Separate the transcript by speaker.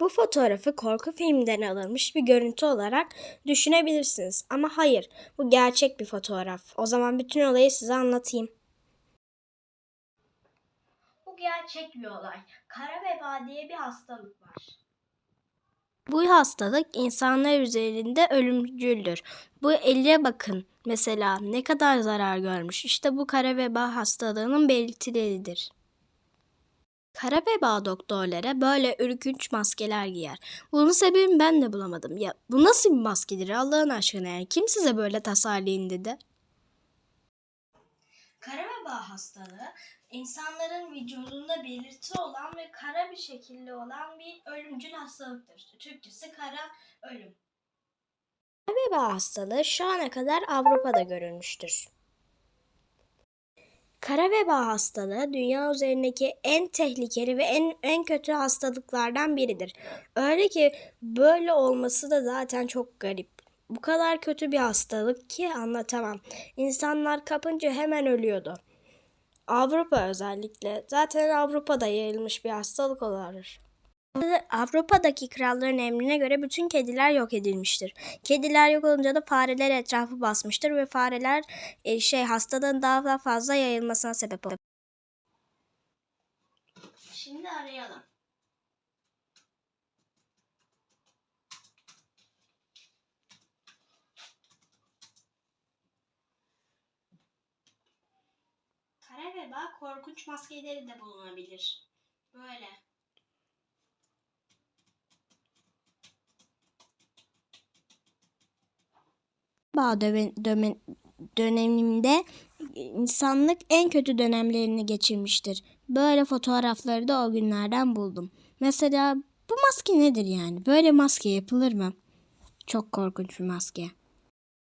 Speaker 1: Bu fotoğrafı korku filminden alınmış bir görüntü olarak düşünebilirsiniz. Ama hayır, bu gerçek bir fotoğraf. O zaman bütün olayı size anlatayım. Bu gerçek bir olay. Kara veba diye bir hastalık var. Bu hastalık insanlar üzerinde ölümcüldür. Bu elle bakın mesela ne kadar zarar görmüş. İşte bu kara veba hastalığının belirtileridir. Kara veba doktorlara böyle ürkünç maskeler giyer. Bunun sebebini ben de bulamadım. Ya bu nasıl bir maskedir Allah'ın aşkına yani? Kim size böyle tasarlayın dedi? Kara veba hastalığı insanların vücudunda belirti olan ve kara bir şekilde olan bir ölümcül hastalıktır. Türkçesi kara ölüm. Kara veba hastalığı şu ana kadar Avrupa'da görülmüştür. Kara veba hastalığı dünya üzerindeki en tehlikeli ve en en kötü hastalıklardan biridir. Öyle ki böyle olması da zaten çok garip. Bu kadar kötü bir hastalık ki anlatamam. İnsanlar kapınca hemen ölüyordu. Avrupa özellikle. Zaten Avrupa'da yayılmış bir hastalık olabilir. Avrupa'daki kralların emrine göre bütün kediler yok edilmiştir. Kediler yok olunca da fareler etrafı basmıştır ve fareler e, şey hastalığın daha da fazla yayılmasına sebep olur. Şimdi arayalım. Kara veba korkunç maskeleri de bulunabilir. Böyle. Bağ döneminde insanlık en kötü dönemlerini geçirmiştir. Böyle fotoğrafları da o günlerden buldum. Mesela bu maske nedir yani? Böyle maske yapılır mı? Çok korkunç bir maske.